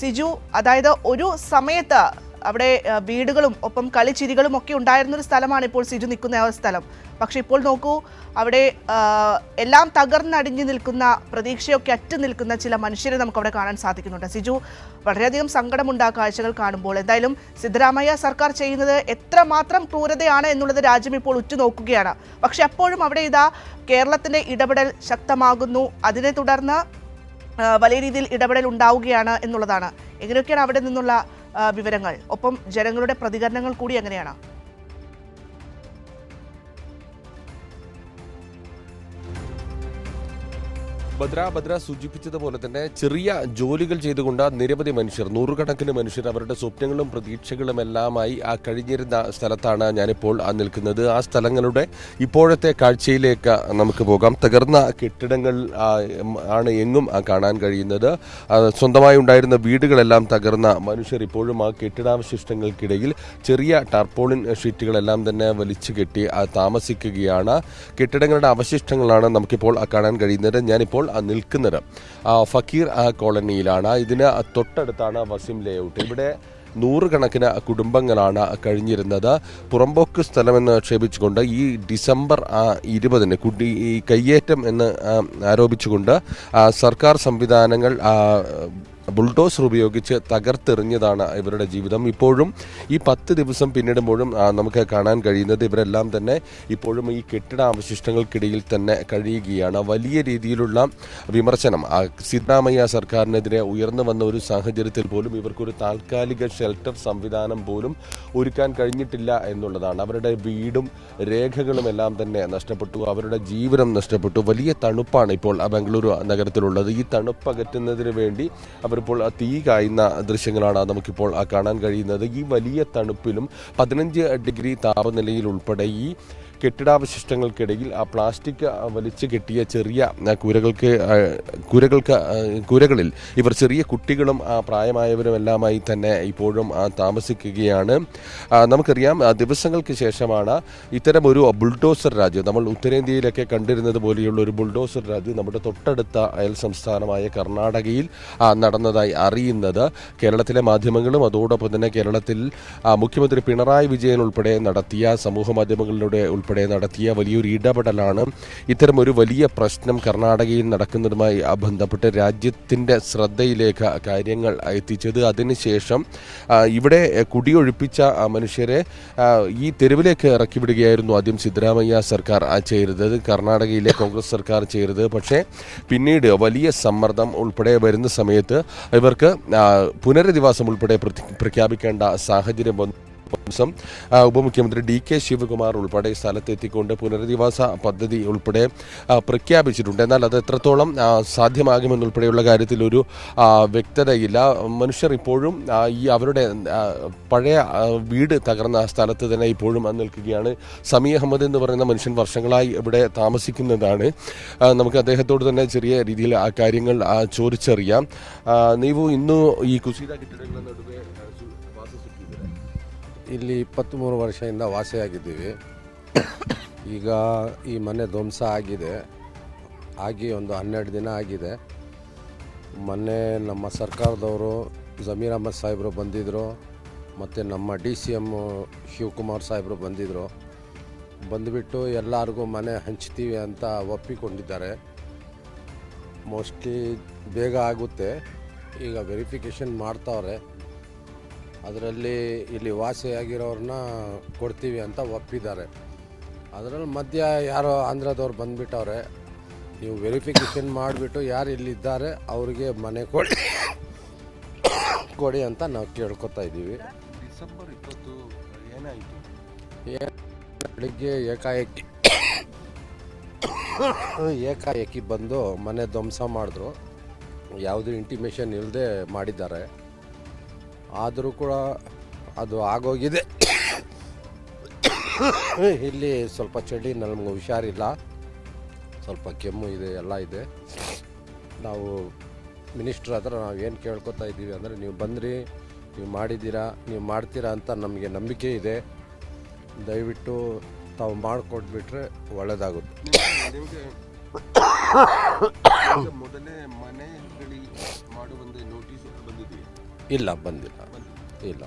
സിജു അതായത് ഒരു സമയത്ത് അവിടെ വീടുകളും ഒപ്പം കളിച്ചിരികളും ഒക്കെ ഉണ്ടായിരുന്ന ഒരു സ്ഥലമാണ് ഇപ്പോൾ സിജു നിൽക്കുന്ന ആ സ്ഥലം. പക്ഷെ ഇപ്പോൾ നോക്കൂ അവിടെ എല്ലാം തകർന്നടിഞ്ഞു നിൽക്കുന്ന പ്രതീക്ഷയൊക്കെ അറ്റു നിൽക്കുന്ന ചില മനുഷ്യരെ നമുക്ക് അവിടെ കാണാൻ സാധിക്കുന്നുണ്ട്. സിജു വളരെയധികം സങ്കടമുണ്ട് ആ കാഴ്ചകൾ കാണുമ്പോൾ. എന്തായാലും സിദ്ധരാമയ്യ സർക്കാർ ചെയ്യുന്നത് എത്രമാത്രം ക്രൂരതയാണ് എന്നുള്ളത് രാജ്യം ഇപ്പോൾ ഉറ്റുനോക്കുകയാണ്. പക്ഷെ അപ്പോഴും അവിടെ ഇതാ കേരളത്തിന്റെ ഇടപെടൽ ശക്തമാകുന്നു. അതിനെ തുടർന്ന് വലിയ രീതിയിൽ ഇടപെടൽ ഉണ്ടാവുകയാണ് എന്നുള്ളതാണ്. എങ്ങനെയൊക്കെയാണ് അവിടെ നിന്നുള്ള വിവരങ്ങൾ? ഒപ്പം ജനങ്ങളുടെ പ്രതികരണങ്ങൾ കൂടി എങ്ങനെയാണ്? ഭദ്ര ബദ്ര സൂചിപ്പിച്ചതുപോലെ തന്നെ ചെറിയ ജോലികൾ ചെയ്തുകൊണ്ട് നിരവധി മനുഷ്യർ നൂറുകണക്കിന് മനുഷ്യർ അവരുടെ സ്വപ്നങ്ങളും പ്രതീക്ഷകളും എല്ലാമായി ആ കഴിഞ്ഞിരുന്ന സ്ഥലത്താണ് ഞാനിപ്പോൾ നിൽക്കുന്നത്. ആ സ്ഥലങ്ങളുടെ ഇപ്പോഴത്തെ കാഴ്ചയിലേക്ക് നമുക്ക് പോകാം. തകർന്ന കെട്ടിടങ്ങൾ ആണ് എങ്ങും കാണാൻ കഴിയുന്നത്. സ്വന്തമായി ഉണ്ടായിരുന്ന വീടുകളെല്ലാം തകർന്ന മനുഷ്യർ ഇപ്പോഴും ആ കെട്ടിടാവശിഷ്ടങ്ങൾക്കിടയിൽ ചെറിയ ടാർപോളിൻ ഷീറ്റുകളെല്ലാം തന്നെ വലിച്ചു കെട്ടി താമസിക്കുകയാണ്. കെട്ടിടങ്ങളുടെ അവശിഷ്ടങ്ങളാണ് നമുക്കിപ്പോൾ കാണാൻ കഴിയുന്നത്. ഞാനിപ്പോൾ നിൽക്കുന്നത്. ഫക്കീർ കോളനിയിലാണ്. ഇതിന് തൊട്ടടുത്താണ് വസിം ലേഔട്ട്. ഇവിടെ നൂറുകണക്കിന് കുടുംബങ്ങളാണ് കഴിഞ്ഞിരുന്നത്. പുറമ്പോക്ക് സ്ഥലമെന്ന് ക്ഷേപിച്ചുകൊണ്ട് ഈ ഡിസംബർ ഇരുപതിന് കുടി ഈ കയ്യേറ്റം എന്ന് ആരോപിച്ചുകൊണ്ട് സർക്കാർ സംവിധാനങ്ങൾ ബുൾഡോസർ ഉപയോഗിച്ച് തകർത്തെറിഞ്ഞതാണ് ഇവരുടെ ജീവിതം. ഇപ്പോഴും ഈ പത്ത് ദിവസം പിന്നിടുമ്പോഴും നമുക്ക് കാണാൻ കഴിയുന്നത് ഇവരെല്ലാം തന്നെ ഇപ്പോഴും ഈ കെട്ടിട അവശിഷ്ടങ്ങൾക്കിടയിൽ തന്നെ കഴിയുകയാണ്. വലിയ രീതിയിലുള്ള വിമർശനം. സിദ്ധരാമയ്യ സർക്കാരിനെതിരെ ഉയർന്നു വന്ന ഒരു സാഹചര്യത്തിൽ പോലും ഇവർക്കൊരു താൽക്കാലിക ഷെൽട്ടർ സംവിധാനം പോലും ഒരുക്കാൻ കഴിഞ്ഞിട്ടില്ല എന്നുള്ളതാണ്. അവരുടെ വീടും രേഖകളും എല്ലാം തന്നെ നഷ്ടപ്പെട്ടു. അവരുടെ ജീവനം നഷ്ടപ്പെട്ടു. വലിയ തണുപ്പാണ് ഇപ്പോൾ ബംഗളൂരു നഗരത്തിലുള്ളത്. ഈ തണുപ്പ് അകറ്റുന്നതിന് വേണ്ടി അവരിപ്പോൾ തീ കായുന്ന ദൃശ്യങ്ങളാണ് നമുക്കിപ്പോൾ കാണാൻ കഴിയുന്നത്. ഈ വലിയ തണുപ്പിലും പതിനഞ്ച് ഡിഗ്രി താപനിലയിൽ ഉൾപ്പെടെ ഈ കെട്ടിടാവശിഷ്ടങ്ങൾക്കിടയിൽ ആ പ്ലാസ്റ്റിക് വലിച്ചു കെട്ടിയ ചെറിയ കുരകൾക്ക് കുരകൾക്ക് കുരകളിൽ ഇവർ ചെറിയ കുട്ടികളും ആ, പ്രായമായവരും എല്ലാമായി തന്നെ ഇപ്പോഴും താമസിക്കുകയാണ്. നമുക്കറിയാം ദിവസങ്ങൾക്ക് ശേഷമാണ് ഇത്തരം ഒരു ബുൾഡോസർ രാജ്യം. നമ്മൾ ഉത്തരേന്ത്യയിലൊക്കെ കണ്ടിരുന്നത് പോലെയുള്ള ഒരു ബുൾഡോസർ രാജ്യം നമ്മുടെ തൊട്ടടുത്ത അയൽ സംസ്ഥാനമായ കർണാടകയിൽ നടന്നതായി അറിയുന്നത്. കേരളത്തിലെ മാധ്യമങ്ങളും അതോടൊപ്പം തന്നെ കേരളത്തിൽ മുഖ്യമന്ത്രി പിണറായി വിജയൻ ഉൾപ്പെടെ നടത്തിയ സമൂഹ മാധ്യമങ്ങളിലൂടെ ഉൾപ്പെടെ നടത്തിയ വലിയൊരു ഇടപെടലാണ് ഇത്തരം ഒരു വലിയ പ്രശ്നം കർണാടകയിൽ നടക്കുന്നതുമായി ബന്ധപ്പെട്ട് രാജ്യത്തിന്റെ ശ്രദ്ധയിലേക്ക് കാര്യങ്ങൾ എത്തിച്ചത്. അതിനുശേഷം ഇവിടെ കുടിയൊഴിപ്പിച്ച മനുഷ്യരെ ഈ തെരുവിലേക്ക് ഇറക്കി വിടുകയായിരുന്നു ആദ്യം സിദ്ധരാമയ്യ സർക്കാർ ചെയ്തത്. കർണാടകയിലെ കോൺഗ്രസ് സർക്കാർ ചെയ്തത്. പക്ഷേ പിന്നീട് വലിയ സമ്മർദ്ദം ഉൾപ്പെടെ വരുന്ന സമയത്ത് ഇവർക്ക് പുനരധിവാസം ഉൾപ്പെടെ പ്രഖ്യാപിക്കേണ്ട സാഹചര്യം വന്നു. ദിവസം ഉപമുഖ്യമന്ത്രി ഡി കെ ശിവകുമാർ ഉൾപ്പെടെ സ്ഥലത്തെത്തിക്കൊണ്ട് പുനരധിവാസ പദ്ധതി ഉൾപ്പെടെ പ്രഖ്യാപിച്ചിട്ടുണ്ട്. എന്നാൽ അത് എത്രത്തോളം സാധ്യമാകുമെന്നുൾപ്പെടെയുള്ള കാര്യത്തിൽ ഒരു വ്യക്തതയില്ല. മനുഷ്യർ ഇപ്പോഴും ഈ അവരുടെ പഴയ വീട് തകർന്ന സ്ഥലത്ത് തന്നെ ഇപ്പോഴും നിൽക്കുകയാണ്. സമി അഹമ്മദ് എന്ന് പറയുന്ന മനുഷ്യൻ വർഷങ്ങളായി ഇവിടെ താമസിക്കുന്നതാണ്. നമുക്ക് അദ്ദേഹത്തോട് തന്നെ ചെറിയ രീതിയിൽ ആ കാര്യങ്ങൾ ചോദിച്ചറിയാം. നീവു ഇന്നു ഈ കുസീത കെട്ടിടങ്ങളുടെ നടുവേ ಇಲ್ಲಿ ಇಪ್ಪತ್ತ್ಮೂರು ವರ್ಷದಿಂದ ವಾಸಿಯಾಗಿದ್ದೀವಿ. ಈಗ ಈ ಮನೆ ಧ್ವಂಸ ಆಗಿದೆ. ಆಗಿ ಒಂದು ಹನ್ನೆರಡು ದಿನ ಆಗಿದೆ. ಮೊನ್ನೆ ನಮ್ಮ ಸರ್ಕಾರದವರು ಜಮೀರ್ ಅಹಮದ್ ಸಾಹೇಬರು ಬಂದಿದ್ದರು ಮತ್ತು ನಮ್ಮ ಡಿ ಸಿ ಎಂ ಶಿವಕುಮಾರ್ ಸಾಹೇಬರು ಬಂದಿದ್ದರು ಬಂದುಬಿಟ್ಟು ಎಲ್ಲರಿಗೂ ಮನೆ ಹಂಚ್ತೀವಿ ಅಂತ ಒಪ್ಪಿಕೊಂಡಿದ್ದಾರೆ. ಮೋಸ್ಟ್ಲಿ ಬೇಗ ಆಗುತ್ತೆ. ಈಗ ವೆರಿಫಿಕೇಷನ್ ಮಾಡ್ತಾವ್ರೆ. ಅದರಲ್ಲಿ ಇಲ್ಲಿ ವಾಸಿಯಾಗಿರೋರನ್ನ ಕೊಡ್ತೀವಿ ಅಂತ ಒಪ್ಪಿದ್ದಾರೆ. ಅದರಲ್ಲಿ ಮಧ್ಯ ಯಾರೋ ಆಂಧ್ರದವ್ರು ಬಂದುಬಿಟ್ಟವ್ರೆ ನೀವು ವೆರಿಫಿಕೇಷನ್ ಮಾಡಿಬಿಟ್ಟು ಯಾರು ಇಲ್ಲಿದ್ದಾರೆ ಅವರಿಗೆ ಮನೆ ಕೊಡಿ ಕೊಡಿ ಅಂತ ನಾವು ಕೇಳ್ಕೊತಾ ಇದ್ದೀವಿ. ಡಿಸೆಂಬರ್ ಇಪ್ಪತ್ತು ಏನಾಯಿತು? ಬೆಳಿಗ್ಗೆ ಏಕಾಏಕಿ ಏಕಾಏಕಿ ಬಂದು ಮನೆ ಧ್ವಂಸ ಮಾಡಿದ್ರು. ಯಾವುದೇ ಇಂಟಿಮೇಷನ್ ಇಲ್ಲದೆ ಮಾಡಿದ್ದಾರೆ. ಆದರೂ ಕೂಡ ಅದು ಆಗೋಗಿದೆ. ಇಲ್ಲಿ ಸ್ವಲ್ಪ ಚಳಿ, ನಮ್ಗೆ ಹುಷಾರಿಲ್ಲ. ಸ್ವಲ್ಪ ಕೆಮ್ಮು ಇದೆ, ಎಲ್ಲ ಇದೆ. ನಾವು ಮಿನಿಸ್ಟ್ರ್ ಹತ್ರ ನಾವು ಏನು ಕೇಳ್ಕೊತಾ ಇದ್ದೀವಿ ಅಂದರೆ, ನೀವು ಬಂದ್ರಿ, ನೀವು ಮಾಡಿದ್ದೀರಾ, ನೀವು ಮಾಡ್ತೀರಾ ಅಂತ ನಮಗೆ ನಂಬಿಕೆ ಇದೆ. ದಯವಿಟ್ಟು ತಾವು ಮಾಡಿಕೊಟ್ಬಿಟ್ರೆ ಒಳ್ಳೆಯದಾಗುತ್ತೆ ಮೊದಲೇ ಮನೆಗಳಿ ಮಾಡುವಂತೆ ನೋಟಿಸ್ ಬಂದಿದೆಯಾ ಇಲ್ಲ ಬಂದಿಲ್ಲ ಇಲ್ಲ.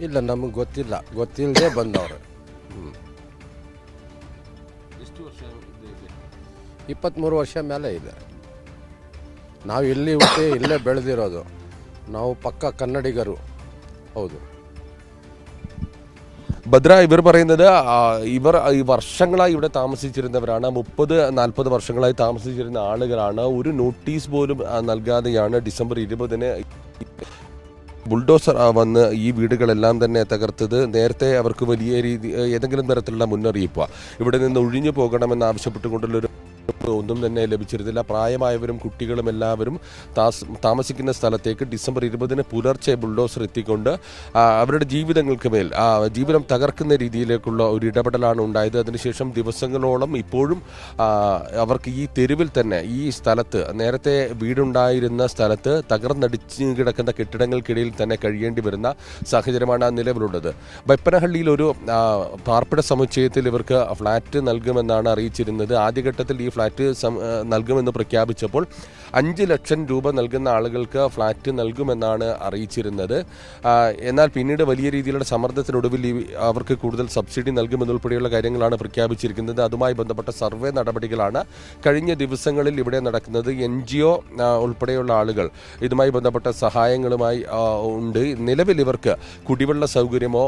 ಇಲ್ಲ ನಮಗೆ ಗೊತ್ತಿಲ್ಲ. ಗೊತ್ತಿಲ್ಲದೆ ಬಂದವರು. ಹ್ಞೂ ಎಷ್ಟು ವರ್ಷ? ಇಪ್ಪತ್ತ್ಮೂರು ವರ್ಷ ಮೇಲೆ ಇದೆ. ನಾವು ಇಲ್ಲಿ ಹುಟ್ಟಿ ಇಲ್ಲೇ ಬೆಳೆದಿರೋದು. ನಾವು ಪಕ್ಕ ಕನ್ನಡಿಗರು. ಹೌದು. ഭദ്ര ഇവർ പറയുന്നത് ഇവർ ഈ വർഷങ്ങളായി ഇവിടെ താമസിച്ചിരുന്നവരാണ് മുപ്പത് നാൽപ്പത് വർഷങ്ങളായി താമസിച്ചിരുന്ന ആളുകളാണ്. ഒരു നോട്ടീസ് പോലും നൽകാതെയാണ് ഡിസംബർ ഇരുപതിന് ബുൾഡോസർ വന്ന് ഈ വീടുകളെല്ലാം തന്നെ തകർത്തത്. നേരത്തെ അവർക്ക് വലിയ രീതി ഏതെങ്കിലും തരത്തിലുള്ള മുന്നറിയിപ്പ്. ഇവിടെ നിന്ന് ഒഴിഞ്ഞു പോകണമെന്ന് ആവശ്യപ്പെട്ടുകൊണ്ടുള്ളൊരു ഒന്നും തന്നെ ലഭിച്ചിരുന്നില്ല. പ്രായമായവരും കുട്ടികളും എല്ലാവരും താമസിക്കുന്ന സ്ഥലത്തേക്ക് ഡിസംബർ ഇരുപതിന് പുലർച്ചെ ബുൾഡോസർ എത്തിക്കൊണ്ട് അവരുടെ ജീവിതങ്ങൾക്ക് മേൽ ജീവിതം തകർക്കുന്ന രീതിയിലേക്കുള്ള ഒരു ഇടപെടലാണ് ഉണ്ടായത്. അതിനുശേഷം ദിവസങ്ങളോളം ഇപ്പോഴും അവർക്ക് ഈ തെരുവിൽ തന്നെ ഈ സ്ഥലത്ത് നേരത്തെ വീടുണ്ടായിരുന്ന സ്ഥലത്ത് തകർന്നടിച്ച് കിടക്കുന്ന കെട്ടിടങ്ങൾക്കിടയിൽ തന്നെ കഴിയേണ്ടി വരുന്ന സാഹചര്യമാണ് നിലവിലുള്ളത്. വെപ്പനഹള്ളിയിൽ ഒരു പാർപ്പിട സമുച്ചയത്തിൽ ഇവർക്ക് ഫ്ലാറ്റ് നൽകുമെന്നാണ് അറിയിച്ചിരുന്നത്. ആദ്യഘട്ടത്തിൽ ഈ ഫ്ലാറ്റ് ആ, നൽകുമെന്ന് പ്രഖ്യാപിച്ചപ്പോൾ അഞ്ച് ലക്ഷം രൂപ നൽകുന്ന ആളുകൾക്ക് ഫ്ലാറ്റ് നൽകുമെന്നാണ് അറിയിച്ചിരുന്നത്. എന്നാൽ പിന്നീട് വലിയ രീതിയിലുള്ള സമ്മർദ്ദത്തിനൊടുവിൽ അവർക്ക് കൂടുതൽ സബ്സിഡി നൽകുമെന്നുൾപ്പെടെയുള്ള കാര്യങ്ങളാണ് പ്രഖ്യാപിച്ചിരിക്കുന്നത്. അതുമായി ബന്ധപ്പെട്ട സർവേ നടപടികളാണ് കഴിഞ്ഞ ദിവസങ്ങളിൽ ഇവിടെ നടക്കുന്നത്. എൻ ജി ഒ ഉൾപ്പെടെയുള്ള ആളുകൾ ഇതുമായി ബന്ധപ്പെട്ട സഹായങ്ങളുമായി ഉണ്ട്. നിലവിൽ ഇവർക്ക് കുടിവെള്ള സൗകര്യമോ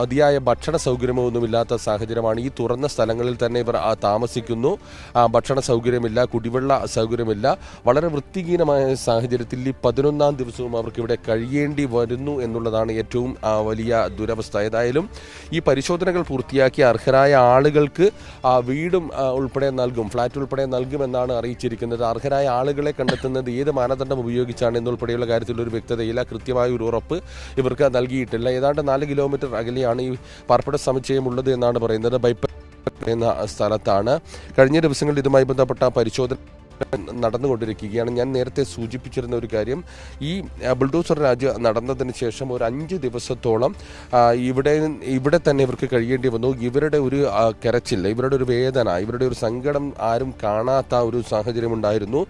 അതിയായ ഭക്ഷണ സൗകര്യമോ ഒന്നുമില്ലാത്ത സാഹചര്യമാണ്. ഈ തുറന്ന സ്ഥലങ്ങളിൽ തന്നെ ഇവർ താമസിക്കുന്നു. ഭക്ഷണ സൗകര്യമില്ല കുടിവെള്ള സൗകര്യമില്ല. വളരെ വൃത്തിഹീനമായ സാഹചര്യത്തിൽ ഈ പതിനൊന്നാം ദിവസവും അവർക്ക് ഇവിടെ കഴിയേണ്ടി വരുന്നു എന്നുള്ളതാണ് ഏറ്റവും വലിയ ദുരവസ്ഥ. ഏതായാലും ഈ പരിശോധനകൾ പൂർത്തിയാക്കി അർഹരായ ആളുകൾക്ക് വീടും ഉൾപ്പെടെ നൽകും ഫ്ലാറ്റ് ഉൾപ്പെടെ നൽകുമെന്നാണ് അറിയിച്ചിരിക്കുന്നത്. അർഹരായ ആളുകളെ കണ്ടെത്തുന്നത് ഏത് മാനദണ്ഡം ഉപയോഗിച്ചാണ് എന്നുൾപ്പെടെയുള്ള കാര്യത്തിൽ ഒരു വ്യക്തതയില്ല. കൃത്യമായ ഒരു ഉറപ്പ് ഇവർക്ക് നൽകിയിട്ടില്ല. ഏതാണ്ട് നാല് കിലോമീറ്റർ അകലെയാണ് ഈ പാർപ്പിട സമുച്ചയം ഉള്ളത് എന്നാണ് പറയുന്നത്. ബൈപ്പ എന്ന സ്ഥലത്താണ്. കഴിഞ്ഞ ദിവസങ്ങളിൽ ഇതുമായി ബന്ധപ്പെട്ട പരിശോധന നടന്നുകൊണ്ടിരിക്കുകയാണ്. ഞാൻ നേരത്തെ സൂചിപ്പിച്ചിരുന്ന ഒരു കാര്യം ഈ ബുൾഡോസർ രാജ് നടന്നതിന് ശേഷം ഒരു അഞ്ച് ദിവസത്തോളം ഇവിടെ ഇവിടെ തന്നെ ഇവർക്ക് കഴിയേണ്ടി വന്നു. ഇവരുടെ ഒരു കരച്ചിൽ ഇവരുടെ ഒരു വേദന ഇവരുടെ ഒരു സങ്കടം ആരും കാണാത്ത ഒരു സാഹചര്യം ഉണ്ടായിരുന്നു.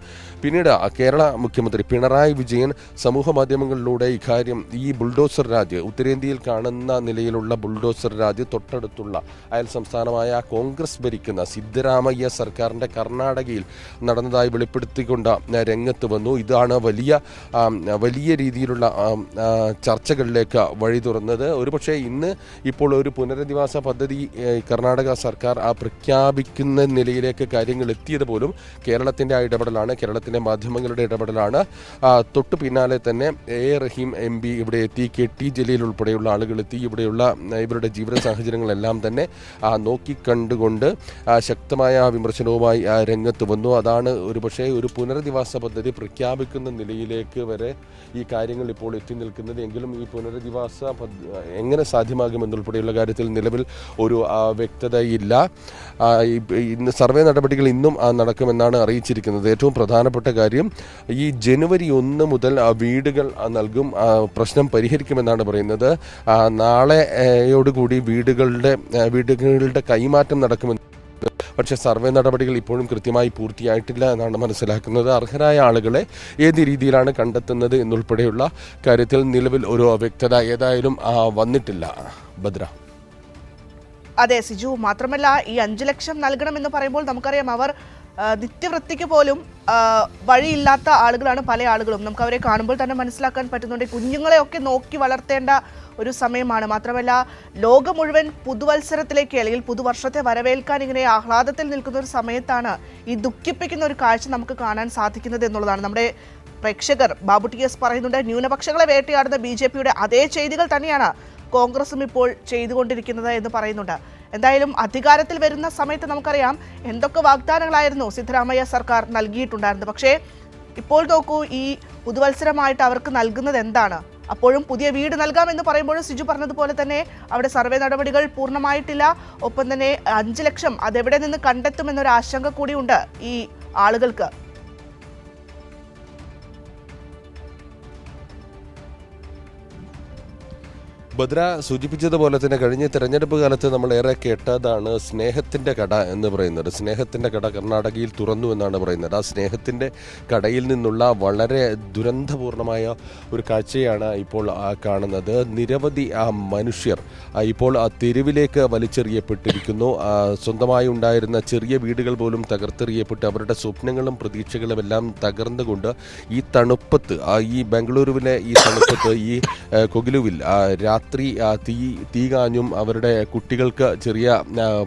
പിന്നീട് കേരള മുഖ്യമന്ത്രി പിണറായി വിജയൻ സമൂഹ മാധ്യമങ്ങളിലൂടെ ഇക്കാര്യം ഈ ബുൾഡോസർ രാജ് ഉത്തരേന്ത്യയിൽ കാണുന്ന നിലയിലുള്ള ബുൾഡോസർ രാജ് തൊട്ടടുത്തുള്ള അയൽ സംസ്ഥാനമായ കോൺഗ്രസ് ഭരിക്കുന്ന സിദ്ധരാമയ്യ സർക്കാരിന്റെ കർണാടകയിൽ നടന്നതായി വെളിപ്പെടുത്തിക്കൊണ്ട് ആ, രംഗത്ത് വന്നു. ഇതാണ് വലിയ വലിയ രീതിയിലുള്ള ചർച്ചകളിലേക്ക് വഴി തുറന്നത്. ഒരുപക്ഷെ ഇന്ന് ഇപ്പോൾ ഒരു പുനരധിവാസ പദ്ധതി കർണാടക സർക്കാർ പ്രഖ്യാപിക്കുന്ന നിലയിലേക്ക് കാര്യങ്ങൾ എത്തിയത് പോലും കേരളത്തിന്റെ ആ ഇടപെടലാണ് കേരളത്തിന്റെ മാധ്യമങ്ങളുടെ ഇടപെടലാണ്. തൊട്ടു പിന്നാലെ തന്നെ എ റഹീം എം പി ഇവിടെ എത്തി കെ ടി ജലീൽ ഉൾപ്പെടെയുള്ള ആളുകൾ എത്തി. ഇവിടെയുള്ള ഇവരുടെ ജീവിത സാഹചര്യങ്ങളെല്ലാം തന്നെ നോക്കിക്കണ്ടുകൊണ്ട് ശക്തമായ വിമർശനവുമായി രംഗത്ത് വന്നു. അതാണ് ഒരുപക്ഷെ ഒരു പുനരധിവാസ പദ്ധതി പ്രഖ്യാപിക്കുന്ന നിലയിലേക്ക് വരെ ഈ കാര്യങ്ങൾ ഇപ്പോൾ എത്തി നിൽക്കുന്നത്. എങ്കിലും ഈ പുനരധിവാസ എങ്ങനെ സാധ്യമാകുമെന്നുൾപ്പെടെയുള്ള കാര്യത്തിൽ നിലവിൽ ഒരു വ്യക്തതയില്ല. ഇന്ന് സർവേ നടപടികൾ ഇന്നും നടക്കുമെന്നാണ് അറിയിച്ചിരിക്കുന്നത്. ഏറ്റവും പ്രധാനപ്പെട്ട കാര്യം ഈ ജനുവരി ഒന്ന് മുതൽ വീടുകൾ നൽകും പ്രശ്നം പരിഹരിക്കുമെന്നാണ് പറയുന്നത്. നാളെയോടുകൂടി നാളെ വീടുകളുടെ വീടുകളുടെ കൈമാറ്റം നടക്കുമെന്ന് പക്ഷേ സർവേ നടപടികൾ ഇപ്പോഴും കൃത്യമായി പൂർത്തിയായിട്ടില്ല എന്നാണ് മനസ്സിലാക്കുന്നത്. അർഹരായ ആളുകളെ ഏത് രീതിയിലാണ് കണ്ടെത്തുന്നത് എന്നുൾപ്പെടെയുള്ള കാര്യത്തിൽ നിലവിൽ ഒരു വ്യക്തത ഏതായാലും വന്നിട്ടില്ല. ഭദ്ര. അതെ സിജു മാത്രമല്ല ഈ അഞ്ചു ലക്ഷം നൽകണമെന്ന് പറയുമ്പോൾ നമുക്കറിയാം അവർ നിത്യവൃത്തിക്ക് പോലും വഴിയില്ലാത്ത ആളുകളാണ് പല ആളുകളും. നമുക്ക് അവരെ കാണുമ്പോൾ തന്നെ മനസ്സിലാക്കാൻ പറ്റുന്നുണ്ട്. കുഞ്ഞുങ്ങളെയൊക്കെ നോക്കി വളർത്തേണ്ട ഒരു സമയമാണ്. മാത്രമല്ല ലോകം മുഴുവൻ പുതുവത്സരത്തിലേക്ക് അല്ലെങ്കിൽ പുതുവർഷത്തെ വരവേൽക്കാൻ ഇങ്ങനെ ആഹ്ലാദത്തിൽ നിൽക്കുന്ന ഒരു സമയത്താണ് ഈ ദുഃഖിപ്പിക്കുന്ന ഒരു കാഴ്ച നമുക്ക് കാണാൻ സാധിക്കുന്നത് എന്നുള്ളതാണ്. നമ്മുടെ പ്രേക്ഷകർ ബാബു ടി എസ് പറയുന്നുണ്ട് ന്യൂനപക്ഷങ്ങളെ വേട്ടയാടുന്ന ബി ജെ പിയുടെ അതേ ചെയ്തികൾ തന്നെയാണ് കോൺഗ്രസും ഇപ്പോൾ ചെയ്തുകൊണ്ടിരിക്കുന്നത് എന്ന് പറയുന്നുണ്ട്. എന്തായാലും അധികാരത്തിൽ വരുന്ന സമയത്ത് നമുക്കറിയാം എന്തൊക്കെ വാഗ്ദാനങ്ങളായിരുന്നു സിദ്ധരാമയ്യ സർക്കാർ നൽകിയിട്ടുണ്ടായിരുന്നത്. പക്ഷേ ഇപ്പോൾ നോക്കൂ ഈ പുതുവത്സരമായിട്ട് അവർക്ക് നൽകുന്നത് എന്താണ്? അപ്പോഴും പുതിയ വീട് നൽകാമെന്ന് പറയുമ്പോഴും സിജു പറഞ്ഞതുപോലെ തന്നെ അവിടെ സർവേ നടപടികൾ പൂർണമായിട്ടില്ല. ഒപ്പം തന്നെ അഞ്ച് ലക്ഷം അതെവിടെ നിന്ന് കണ്ടെത്തുമെന്നൊരു ആശങ്ക കൂടിയുണ്ട് ഈ ആളുകൾക്ക്. ഭദ്ര സൂചിപ്പിച്ചതുപോലെ തന്നെ കഴിഞ്ഞ തെരഞ്ഞെടുപ്പ് കാലത്ത് നമ്മൾ ഏറെ കേട്ടതാണ് സ്നേഹത്തിന്റെ കട എന്ന് പറയുന്നത്. സ്നേഹത്തിന്റെ കട കർണാടകയിൽ തുറന്നു എന്നാണ് പറയുന്നത്. ആ സ്നേഹത്തിന്റെ കടയിൽ നിന്നുള്ള വളരെ ദുരന്തപൂർണമായ ഒരു കാഴ്ചയാണ് ഇപ്പോൾ കാണുന്നത്. നിരവധി ആ മനുഷ്യർ ഇപ്പോൾ ആ തെരുവിലേക്ക് വലിച്ചെറിയപ്പെട്ടിരിക്കുന്നു. സ്വന്തമായി ഉണ്ടായിരുന്ന ചെറിയ വീടുകൾ പോലും തകർത്തെറിയപ്പെട്ട് അവരുടെ സ്വപ്നങ്ങളും പ്രതീക്ഷകളും എല്ലാം തകർന്നുകൊണ്ട് ഈ തണുപ്പത്ത് ഈ ബംഗളൂരുവിലെ ഈ തണുപ്പത്ത് ഈ കൊഗിലുവിൽ ആ, രാത്രി തീ തീ കാഞ്ഞും അവരുടെ കുട്ടികൾക്ക് ചെറിയ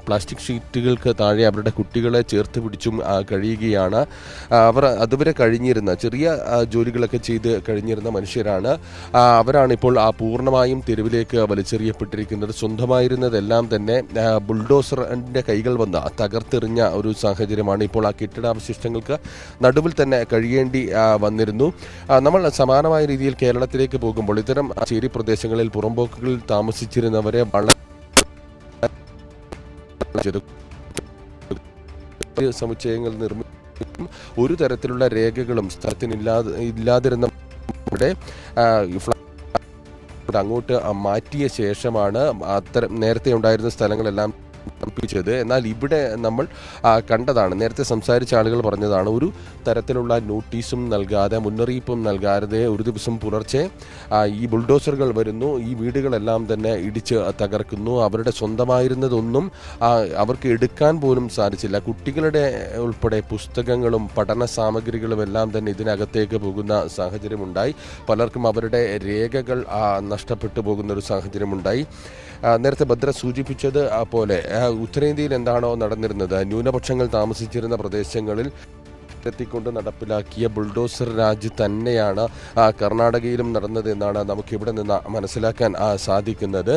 പ്ലാസ്റ്റിക് ഷീറ്റുകൾക്ക് താഴെ അവരുടെ കുട്ടികളെ ചേർത്ത് പിടിച്ചും കഴിയുകയാണ്. അവർ അതുവരെ കഴിഞ്ഞിരുന്ന ചെറിയ ജോലികളൊക്കെ ചെയ്ത് കഴിഞ്ഞിരുന്ന മനുഷ്യരാണ്. അവരാണിപ്പോൾ ആ പൂർണമായും തെരുവിലേക്ക് വലിച്ചെറിയപ്പെട്ടിരിക്കുന്നത്. സ്വന്തമായിരുന്നതെല്ലാം തന്നെ ബുൾഡോസറിന്റെ കൈകൾ വന്ന് തകർത്തെറിഞ്ഞ ഒരു സാഹചര്യമാണ് ഇപ്പോൾ ആ കെട്ടിടാവശിഷ്ടങ്ങൾക്ക് നടുവിൽ തന്നെ കഴിയേണ്ടി വന്നിരുന്നു. നമ്മൾ സമാനമായ രീതിയിൽ കേരളത്തിലേക്ക് പോകുമ്പോൾ ഇത്തരം ചേരി പ്രദേശങ്ങളിൽ പുറമ്പോക്കുകളിൽ താമസിച്ചിരുന്നവരെ വളരെ സമുച്ചയങ്ങൾ നിർമ്മിക്കും. ഒരു തരത്തിലുള്ള രേഖകളും സ്ഥലത്തിന് ഇല്ലാതെ ഇല്ലാതിരുന്ന അങ്ങോട്ട് മാറ്റിയ ശേഷമാണ് അത്തരം നേരത്തെ ഉണ്ടായിരുന്ന സ്ഥലങ്ങളെല്ലാം തണുപ്പിച്ചത് എന്നാൽ ഇവിടെ നമ്മൾ കണ്ടതാണ്. നേരത്തെ സംസാരിച്ച ആളുകൾ പറഞ്ഞതാണ് ഒരു തരത്തിലുള്ള നോട്ടീസും നൽകാതെ മുന്നറിയിപ്പും നൽകാതെ ഒരു ദിവസം പുലർച്ചെ ഈ ബുൾഡോസറുകൾ വരുന്നു ഈ വീടുകളെല്ലാം തന്നെ ഇടിച്ച് തകർക്കുന്നു. അവരുടെ സ്വന്തമായിരുന്നതൊന്നും അവർക്ക് എടുക്കാൻ പോലും സാധിച്ചില്ല. കുട്ടികളുടെ ഉൾപ്പെടെ പുസ്തകങ്ങളും പഠന സാമഗ്രികളും എല്ലാം തന്നെ ഇതിനകത്തേക്ക് പോകുന്ന സാഹചര്യമുണ്ടായി. പലർക്കും അവരുടെ രേഖകൾ നഷ്ടപ്പെട്ടു പോകുന്ന ഒരു സാഹചര്യമുണ്ടായി. നേരത്തെ ഭദ്ര സൂചിപ്പിച്ചത് പോലെ ഉത്തരേന്ത്യയിൽ എന്താണോ നടന്നിരുന്നത് ന്യൂനപക്ഷങ്ങൾ താമസിച്ചിരുന്ന പ്രദേശങ്ങളിൽ എത്തിക്കൊണ്ട് നടപ്പിലാക്കിയ ബുൾഡോസർ രാജ് തന്നെയാണ് കർണാടകയിലും നടന്നത് എന്നാണ് നമുക്ക് ഇവിടെ നിന്ന് മനസ്സിലാക്കാൻ സാധിക്കുന്നത്.